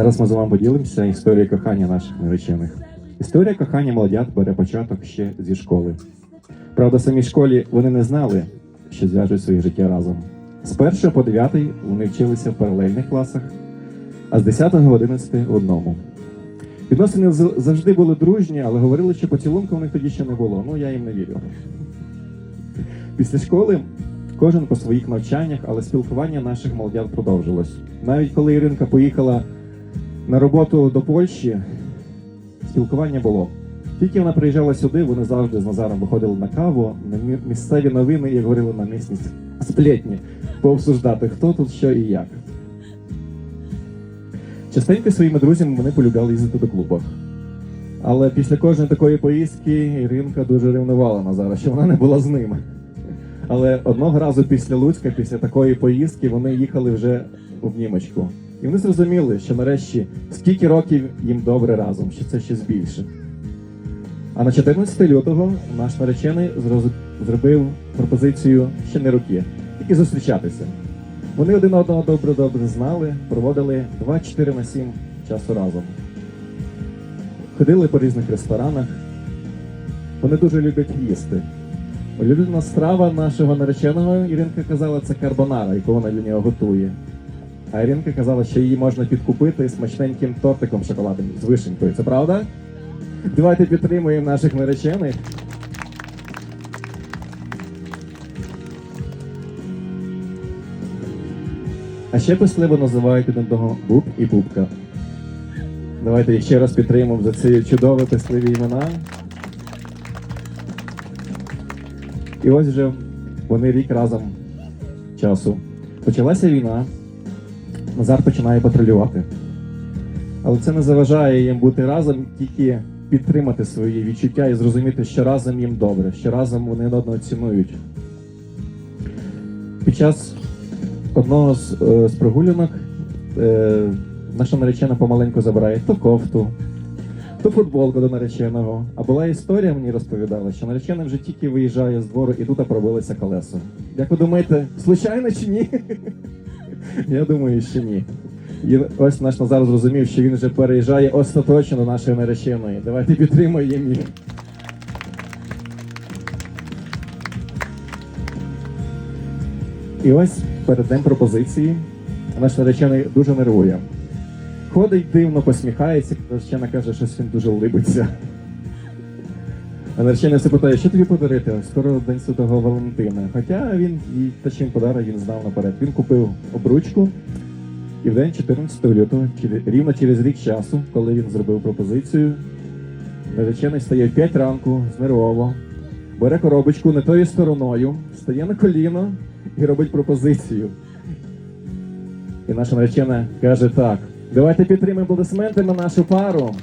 Зараз ми з вами поділимося історією кохання наших наречених. Історія кохання молодят бере початок ще зі школи. Правда, самій школі вони не знали, що зв'яжуть своє життя разом. З 1 по 9 вони вчилися в паралельних класах, а з 10 в 11 в одному. Відносини завжди були дружні, але говорили, що поцілунку у них тоді ще не було. Ну, я їм не вірю. Після школи кожен по своїх навчаннях, але спілкування наших молодят продовжилось. Навіть коли Іринка поїхала на роботу до Польщі, спілкування було. Тільки вона приїжджала сюди, вони завжди з Назаром виходили на каву, на місцеві новини і говорили на місні сплетні, пообсуждати, хто тут що і як. Частенько своїми друзями вони полюбляли їздити до клубах. Але після кожної такої поїздки Іринка дуже ревнувала Назара, що вона не була з ним. Але одного разу після Луцька, після такої поїздки, вони їхали вже в німочку. І вони зрозуміли, що нарешті скільки років їм добре разом, що це щось більше. А на 14 лютого наш наречений зробив пропозицію ще не роки, тільки зустрічатися. Вони один одного добре-добре знали, проводили 24 на 7 часу разом. Ходили по різних ресторанах. Вони дуже люблять їсти. Улюблена страва нашого нареченого Іринка казала, це карбонара, яку вона для нього готує. А Іринка казала, що її можна підкупити смачненьким тортиком шоколадним з вишенькою. Це правда? Давайте підтримуємо наших наречених. А ще писливо називають один одного Буб і Бубка. Давайте їх ще раз підтримуємо за ці чудові писливі імена. І ось вже вони рік разом часу. Почалася війна, Назар починає патрулювати. Але це не заважає їм бути разом, тільки підтримати свої відчуття і зрозуміти, що разом їм добре, що разом вони одного цінують. Під час одного з, е, з прогулянок е, наша наречена помаленьку забирає то кофту, то футболку до нареченого. А була історія, мені розповідала, що наречена вже тільки виїжджає з двору і тут пробилося колесо. Як ви думаєте, случайно чи ні? Я думаю, що ні. І ось наш Назар зрозумів, що він вже переїжджає остаточно до нашої нареченої. Давайте підтримуємо їх. І ось перед днем пропозиції наш наречений дуже нервує. Ходить дивно, посміхається, наречена каже, що він дуже улибиться. А наречений все питає, що тобі подарити? Скоро День Святого Валентина. Хоча він і та чим подарок він знав наперед. Він купив обручку, і в день 14 лютого, рівно через рік часу, коли він зробив пропозицію, наречений стає в 5 ранку, знервово, бере коробочку не тою стороною, стає на коліно і робить пропозицію. І наша наречена каже так: давайте підтримаємо аплодисментами нашу пару.